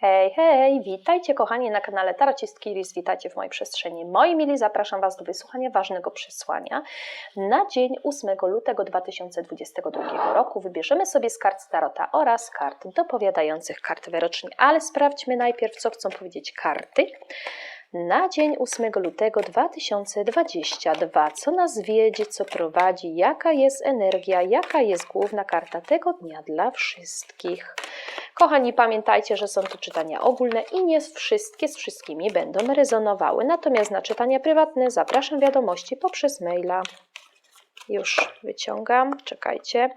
Hej, hej, witajcie kochani na kanale Taracistki Iris, witajcie w mojej przestrzeni. Moi mili, zapraszam Was do wysłuchania ważnego przesłania. Na dzień 8 lutego 2022 roku wybierzemy sobie z kart Starota oraz kart dopowiadających kart wyrocznie, ale sprawdźmy najpierw, co chcą powiedzieć karty. Na dzień 8 lutego 2022, co nas wiedzie, co prowadzi, jaka jest energia, jaka jest główna karta tego dnia dla wszystkich. Kochani, pamiętajcie, że są to czytania ogólne i nie wszystkie z wszystkimi będą rezonowały. Natomiast na czytania prywatne zapraszam wiadomości poprzez maila. Już wyciągam, czekajcie.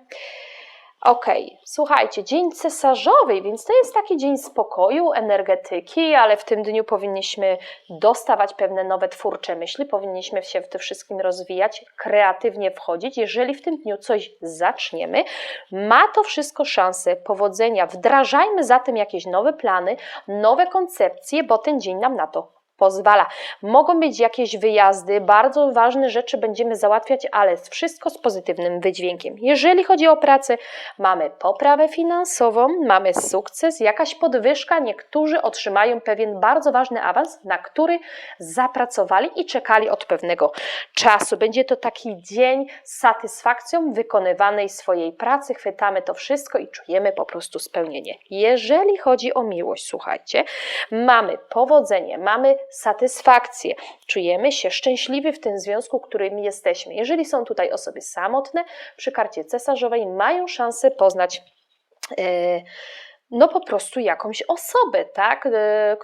Ok, słuchajcie, dzień cesarzowy, więc to jest taki dzień spokoju, energetyki, ale w tym dniu powinniśmy dostawać pewne nowe twórcze myśli, powinniśmy się w tym wszystkim rozwijać, kreatywnie wchodzić. Jeżeli w tym dniu coś zaczniemy, ma to wszystko szansę powodzenia. Wdrażajmy zatem jakieś nowe plany, nowe koncepcje, bo ten dzień nam na to pozwala. Mogą być jakieś wyjazdy, bardzo ważne rzeczy będziemy załatwiać, ale wszystko z pozytywnym wydźwiękiem. Jeżeli chodzi o pracę, mamy poprawę finansową, mamy sukces, jakaś podwyżka, niektórzy otrzymają pewien bardzo ważny awans, na który zapracowali i czekali od pewnego czasu. Będzie to taki dzień z satysfakcją wykonywanej swojej pracy, chwytamy to wszystko i czujemy po prostu spełnienie. Jeżeli chodzi o miłość, słuchajcie, mamy powodzenie, mamy satysfakcję. Czujemy się szczęśliwi w tym związku, którym jesteśmy. Jeżeli są tutaj osoby samotne, przy karcie cesarzowej mają szansę poznać. Yy, no po prostu jakąś osobę, tak, e,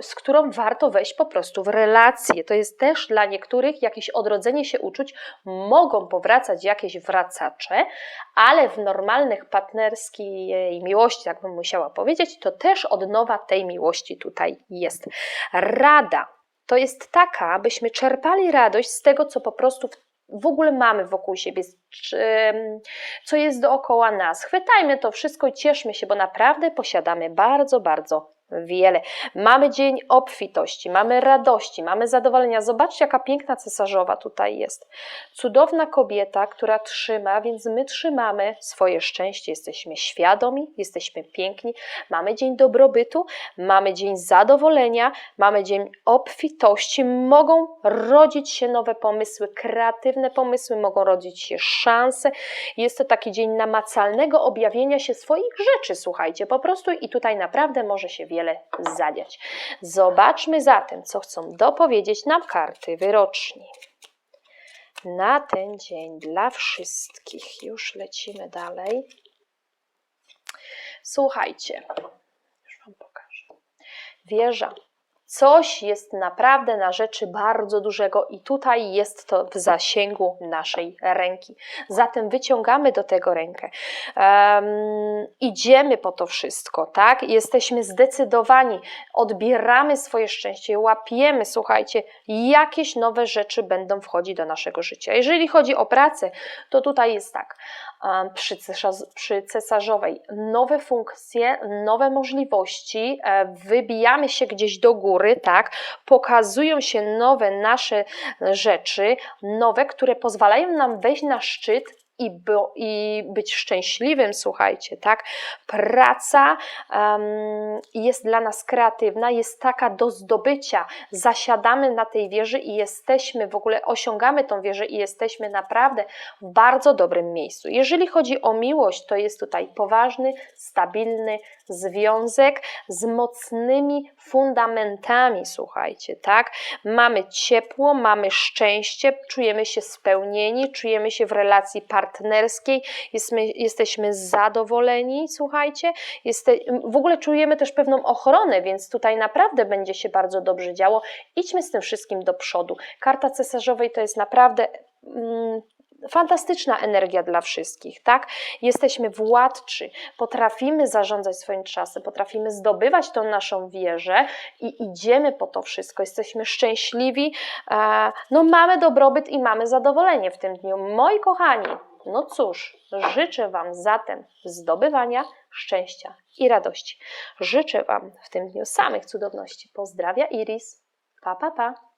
z którą warto wejść po prostu w relację. To jest też dla niektórych jakieś odrodzenie się uczuć, mogą powracać jakieś wracacze, ale w normalnych partnerskiej miłości, jak bym musiała powiedzieć, to też odnowa tej miłości tutaj jest. Rada to jest taka, abyśmy czerpali radość z tego, co po prostu w w ogóle mamy wokół siebie, co jest dookoła nas. Chwytajmy to wszystko cieszmy się, bo naprawdę posiadamy bardzo, bardzo wiele. Mamy dzień obfitości, mamy radości, mamy zadowolenia. Zobaczcie, jaka piękna cesarzowa tutaj jest. Cudowna kobieta, która trzyma, więc my trzymamy swoje szczęście. Jesteśmy świadomi, jesteśmy piękni. Mamy dzień dobrobytu, mamy dzień zadowolenia, mamy dzień obfitości. Mogą rodzić się nowe pomysły, kreatywne pomysły, mogą rodzić się szanse. Jest to taki dzień namacalnego objawienia się swoich rzeczy, słuchajcie, po prostu i tutaj naprawdę może się wiele wiele zadziać. Zobaczmy zatem, co chcą dopowiedzieć nam karty wyroczni. Na ten dzień dla wszystkich. Już lecimy dalej. Słuchajcie, już Wam pokażę. Wieża Coś jest naprawdę na rzeczy bardzo dużego i tutaj jest to w zasięgu naszej ręki. Zatem wyciągamy do tego rękę. Um, idziemy po to wszystko, tak? Jesteśmy zdecydowani, odbieramy swoje szczęście, łapiemy, słuchajcie, jakieś nowe rzeczy będą wchodzić do naszego życia. Jeżeli chodzi o pracę, to tutaj jest tak przy, przy cesarzowej nowe funkcje, nowe możliwości, e, wybijamy się gdzieś do góry, tak, pokazują się nowe nasze rzeczy, nowe, które pozwalają nam wejść na szczyt i, by, i być szczęśliwym, słuchajcie, tak? Praca um, jest dla nas kreatywna, jest taka do zdobycia. Zasiadamy na tej wieży i jesteśmy, w ogóle osiągamy tą wieżę i jesteśmy naprawdę w bardzo dobrym miejscu. Jeżeli chodzi o miłość, to jest tutaj poważny, stabilny związek z mocnymi fundamentami, słuchajcie, tak? Mamy ciepło, mamy szczęście, czujemy się spełnieni, czujemy się w relacji partnerskiej, partnerskiej, jesteśmy, jesteśmy zadowoleni, słuchajcie, jeste, w ogóle czujemy też pewną ochronę, więc tutaj naprawdę będzie się bardzo dobrze działo. Idźmy z tym wszystkim do przodu. Karta cesarzowej to jest naprawdę. Mm, fantastyczna energia dla wszystkich, tak? Jesteśmy władczy, potrafimy zarządzać swoim czasem, potrafimy zdobywać tą naszą wieżę i idziemy po to wszystko, jesteśmy szczęśliwi, e, no mamy dobrobyt i mamy zadowolenie w tym dniu. Moi kochani, no cóż, życzę Wam zatem zdobywania szczęścia i radości. Życzę Wam w tym dniu samych cudowności. Pozdrawia Iris. Pa, pa, pa.